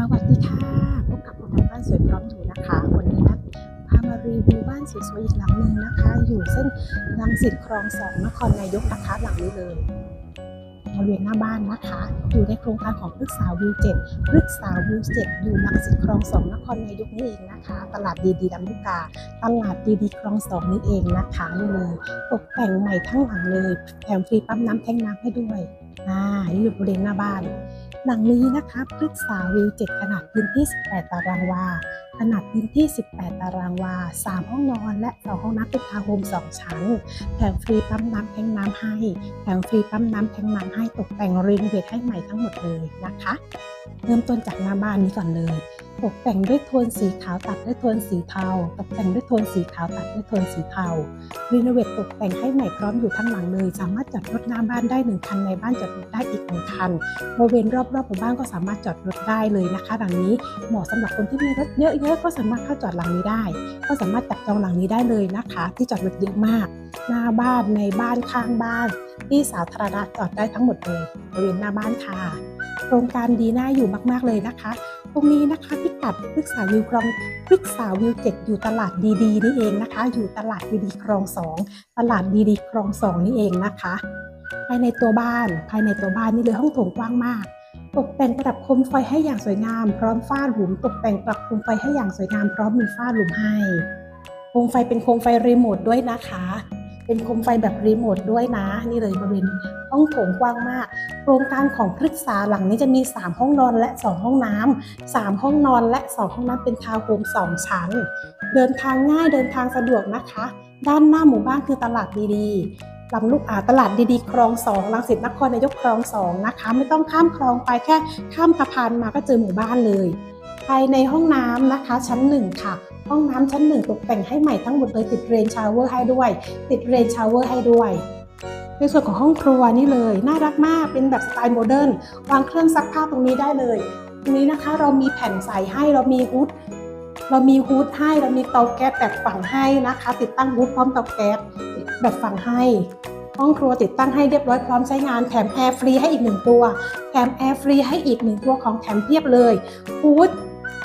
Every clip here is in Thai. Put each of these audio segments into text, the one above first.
สวัสดีค่ะ พบกับโปรแกรมบ้านสวยพร้อมอยู่นะคะ วันนี้นะพามารีวิวบ้านสวยๆอีกหลังหนึ่งนะคะ อยู่เส้นรังสิตคลองสองนครนายกนะคะหลังนี้เลยบริเวณหน้าบ้านนะคะ อยู่ในโครงการของพฤกษาวิวเจ็ดพฤกษาวิวเจ็ดอยู่รังสิตคลองสองนครนายกนี่เองนะคะ ตลาดดีดีลำลูกกา ตลาดดีดีคลองสองนี่เองนะคะนี่เลยตกแต่งใหม่ทั้งหลังเลยแถมฟรีปั๊มน้ำแทงน้ำให้ด้วยอ่านี่อยู่บริเวณหน้าบ้าน หลังนี้นะคะพฤกษาวิว7ขนาดพื้นที่ 18 ตารางวา ขนาดพื้นที่ 18 ตารางวา 3 ห้องนอน และ 2 ห้องน้ำเป็นทาวน์โฮม 2 ชั้น แถมฟรีปั๊มน้ำแทงน้ำให้ แถมฟรีปั๊มน้ำแทงน้ำให้ตกแต่งรีโนเวทให้ใหม่ทั้งหมดเลยนะคะ เริ่มต้นจากหน้าบ้านนี้ก่อนเลย ตกแต่งด้วยโทนสีขาวตัดด้วยโทนสีเทา ตกแต่งด้วยโทนสีขาวตัดด้วยโทนสีเทา รีโนเวทตกแต่งให้ใหม่พร้อมอยู่ทั้งหลังเลย สามารถจอดรถหน้าบ้านได้หนึ่งคันในบ้านจอดรถได้อีกหนึ่งคันบริเวณรอบๆหมู่บ้านก็สามารถจอดรถได้เลยนะคะ หลังนี้เหมาะสำหรับคนที่มีรถเยอะๆก็สามารถเข้าจอดหลังนี้ได้ ก็สามารถจับจองหลังนี้ได้เลยนะคะ ที่จอดรถเยอะมาก หน้าบ้านในบ้านข้างบ้าน ที่สาธารณะจอดได้ทั้งหมดเลยบริเวณหน้าบ้านค่ะโครงการดีน่าอยู่มากๆเลยนะคะ ตรงนี้นะคะพิกัดพฤกษาวิวคลองพฤกษาวิวเจ็ดอยู่ตลาดดีๆนี่เองนะคะ อยู่ตลาดดีๆคลองสองตลาดดีๆคลองสองนี่เองนะคะ ภายในตัวบ้านภายในตัวบ้านนี่เลยห้องโถงกว้างมาก ตกแต่งประดับโคมไฟให้อย่างสวยงาม พร้อมฝ้าหลุม ตกแต่งปรับโคมไฟให้อย่างสวยงามพร้อมมีฝ้าหลุมให้โคมไฟเป็นโคมไฟรีโมทด้วยนะคะเป็นโคมไฟแบบรีโมทด้วยนะ นี่เลยบริเวณห้องโถงกว้างมาก โครงการของพฤกษาหลังนี้จะมี 3 ห้องนอนและ 2 ห้องน้ำ3ห้องนอนและ 2 ห้องน้ำเป็นทาวน์โฮม2 ชั้น เดินทางง่ายเดินทางสะดวกนะคะ ด้านหน้าหมู่บ้านคือตลาดดีๆลำลูกอาตลาดดีๆ คลองสองลังสิตนครนายกคลองสองนะคะ ไม่ต้องข้ามคลองไปแค่ข้ามสะพานมาก็เจอหมู่บ้านเลยภายในห้องน้ำนะคะชั้นหนึ่งค่ะ ห้องน้ำชั้นหนึ่งตกแต่งให้ใหม่ทั้งหมดเลยติดเรนชาวเวอร์ให้ด้วย ติดเรนชาวเวอร์ให้ด้วย ในส่วนของห้องครัวนี่เลย น่ารักมากเป็นแบบสไตล์โมเดิร์นวางเครื่องซักผ้าตรงนี้ได้เลย ตรงนี้นะคะเรามีแผ่นใส่ให้เรามีฮูดเรามีฮูดให้เรามีเตาแก๊สแบบฝังให้นะคะ ติดตั้งฮูดพร้อมเตาแก๊สแบบฝังให้ ห้องครัวติดตั้งให้เรียบร้อยพร้อมใช้งานแถมแอร์ฟรีให้อีกหนึ่งตัวแถมแอร์ฟรีให้อีกหนึ่งตัวของแถมเพียบเลยฮูด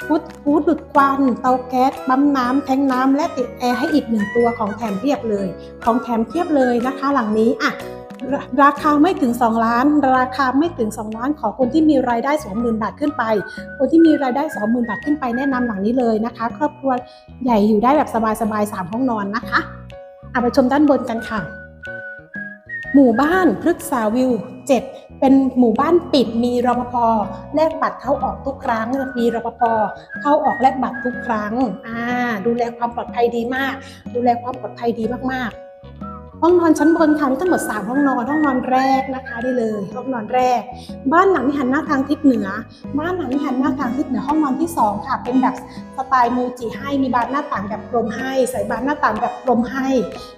ฮูดฮูดดูดควันเตาแก๊สปั๊มน้ำแทงน้ำและติดแอร์ให้อีกหนึ่งตัวของแถมเพียบเลย ของแถมเพียบเลยนะคะ หลังนี้อะราคาไม่ถึง 2 ล้าน ราคาไม่ถึง 2 ล้าน ขอคนที่มีรายได้ 20,000 บาทขึ้นไป คนที่มีรายได้ 20,000 บาทขึ้นไปแนะนำหลังนี้เลยนะคะ ครอบครัวใหญ่อยู่ได้แบบสบายๆ3ห้องนอนนะคะเอาไปชมด้านบนกันค่ะ หมู่บ้านพฤกษาวิว 7 เป็นหมู่บ้านปิดมีรปภแลกบัตรเข้าออกทุกครั้ง มีรปภเข้าออกแลกบัตรทุกครั้งอ่าดูแลความปลอดภัยดีมาก ดูแลความปลอดภัยดีมากๆ ห้องนอนชั้นบนค่ะมีทั้งหมด 3 ห้องนอนห้องนอนแรกนะคะได้เลย ห้องนอนแรก บ้านหลังนี้หันหน้าทางทิศเหนือ บ้านหลังนี้หันหน้าทางทิศเหนือห้องนอนที่ 2 ค่ะ เป็นแบบสไตล์มูจิให้มีบานหน้าต่างแบบกลมให้ ใส่บานหน้าต่างแบบกลมให้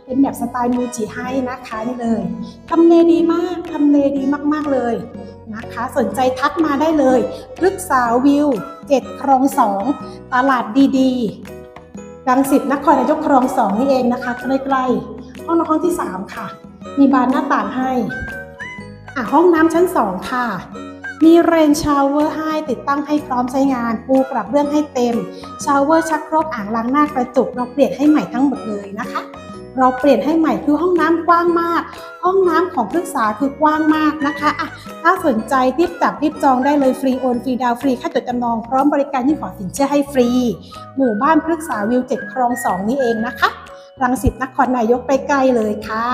เป็นแบบสไตล์มูจิให้นะคะนี่เลยทำเลดีมากทำเลดีมากๆเลยนะคะสนใจทักมาได้เลยพฤกษาวิว 7 ครอง 2 ตลาดดีๆรังสิตนครนายกครองสองนี่เองนะคะใกล้ๆ ห้องนอนห้องที่ 3 ค่ะ มีบานหน้าต่างให้อะห้องน้ำชั้น 2 ค่ะ มีเรนชาวเวอร์ให้ติดตั้งให้พร้อมใช้งาน ปูกระเบื้องให้เต็ม ชาวเวอร์ชักโครกอ่างล้างหน้ากระจกเราเปลี่ยนให้ใหม่ทั้งหมดเลยนะคะเราเปลี่ยนให้ใหม่คือห้องน้ำกว้างมาก ห้องน้ำของพฤกษาคือกว้างมากนะคะอะถ้าสนใจรีบจับรีบจองได้เลยฟรีโอนฟรีดาวฟรีค่าจดจำนองพร้อมบริการยื่นขอสินเชื่อให้ฟรี หมู่บ้านพฤกษาวิวเจ็ดคลองสองนี่เองนะคะ รังสิตนครนายกไปใกล้เลยค่ะ